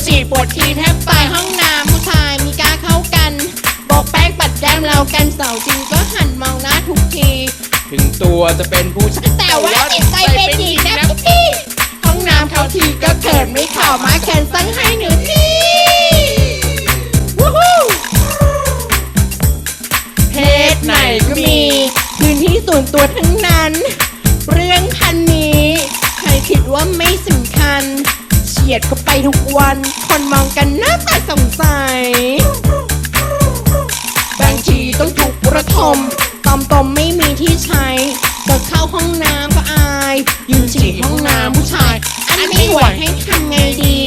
วดฉี่ปวดทีแทบตายห้องน้ำผู้ชายมีกล้าเข้ากันบอกแป้งปัดแก้มเรากันเสาร์จริงก็หันมองหน้าทุกที ถึงตัวจะเป็นผู้ชายแต่ว่าจิตใจเป็นหญิงนะพี่ห้องน้ำเขาทีก็เขินไม่ขอมาแคนซังให้หนูทีวู้ฮู้เพศไหนก็มี พื้นที่ส่วนตัวทั้งนั้น เรื่องพันนี้ ใครคิดว่าไม่สำคัญ เฉียดก็ไปทุกวัน คนมองกันหน้าตาสงสัยบางทีต้องถูกระทมตอมตมไม่มีที่ใช้ ก็เข้าห้องน้ำก็อาย ยืนฉี่ห้องน้ำผู้ชาย อันไม่ไหวให้ทำไงดี